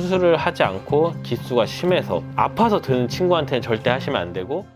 수술을 하지 않고 기수가 심해서 아파서 드는 친구한테는 절대 하시면 안 되고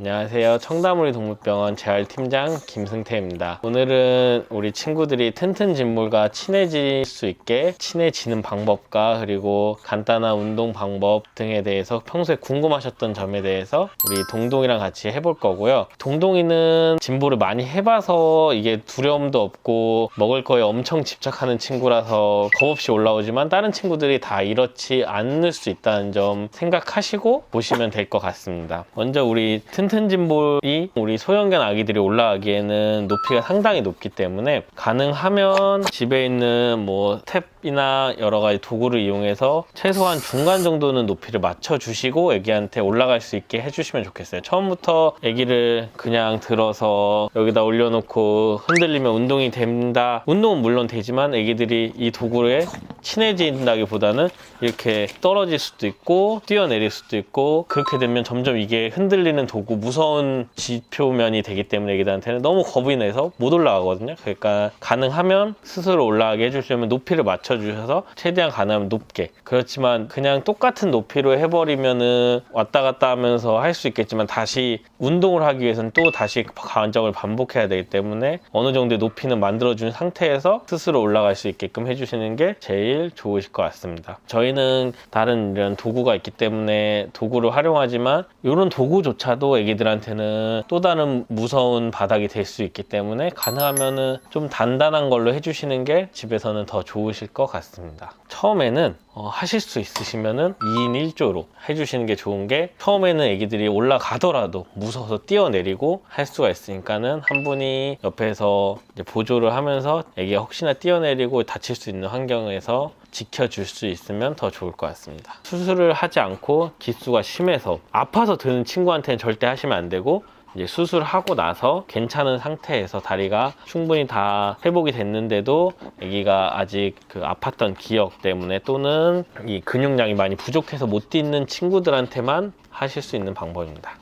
안녕하세요. 청담우리 동물병원 재활팀장 김승태입니다. 오늘은 우리 친구들이 튼튼 진물과 친해질 수 있게 친해지는 방법과 그리고 간단한 운동 방법 등에 대해서 평소에 궁금하셨던 점에 대해서 우리 동동이랑 같이 해볼 거고요. 동동이는 진보를 많이 해봐서 이게 두려움도 없고 먹을 거에 엄청 집착하는 친구라서 겁없이 올라오지만 다른 친구들이 다 이렇지 않을 수 있다는 점 생각하시고 보시면 될 것 같습니다. 먼저 우리 튼튼 진볼이 우리 소형견 아기들이 올라가기에는 높이가 상당히 높기 때문에 가능하면 집에 있는 뭐 스텝이나 여러 가지 도구를 이용해서 최소한 중간 정도는 높이를 맞춰 주시고 애기한테 올라갈 수 있게 해주시면 좋겠어요. 처음부터 애기를 그냥 들어서 여기다 올려놓고 흔들리면 운동이 된다. 운동은 물론 되지만 애기들이 이 도구에 친해진다기보다는 이렇게 떨어질 수도 있고 뛰어내릴 수도 있고 그렇게 되면 점점 이게 흔들리는 도구 무서운 지표면이 되기 때문에 애기들한테는 너무 겁이 내서 못 올라가거든요. 그러니까 가능하면 스스로 올라가게 해주시려면 높이를 맞춰주셔서 최대한 가능하면 높게 그렇지만 그냥 똑같은 높이로 해버리면은 왔다 갔다 하면서 할 수 있겠지만 다시 운동을 하기 위해서는 또 다시 과정을 반복해야 되기 때문에 어느 정도의 높이는 만들어준 상태에서 스스로 올라갈 수 있게끔 해주시는 게 제일 좋으실 것 같습니다. 저희는 다른 이런 도구가 있기 때문에 도구를 활용하지만 이런 도구조차도 애기들한테는 또 다른 무서운 바닥이 될 수 있기 때문에 가능하면은 좀 단단한 걸로 해주시는 게 집에서는 더 좋으실 것 같습니다. 처음에는 어, 하실 수 있으시면은 2인 1조로 해주시는 게 좋은 게 처음에는 애기들이 올라가더라도 무서워서 뛰어내리고 할 수가 있으니까는 한 분이 옆에서 보조를 하면서 애기가 혹시나 뛰어내리고 다칠 수 있는 환경에서 지켜줄 수 있으면 더 좋을 것 같습니다. 수술을 하지 않고 기수가 심해서 아파서 드는 친구한테는 절대 하시면 안 되고 이제 수술하고 나서 괜찮은 상태에서 다리가 충분히 다 회복이 됐는데도 아기가 아직 그 아팠던 기억 때문에 또는 이 근육량이 많이 부족해서 못 뛰는 친구들한테만 하실 수 있는 방법입니다.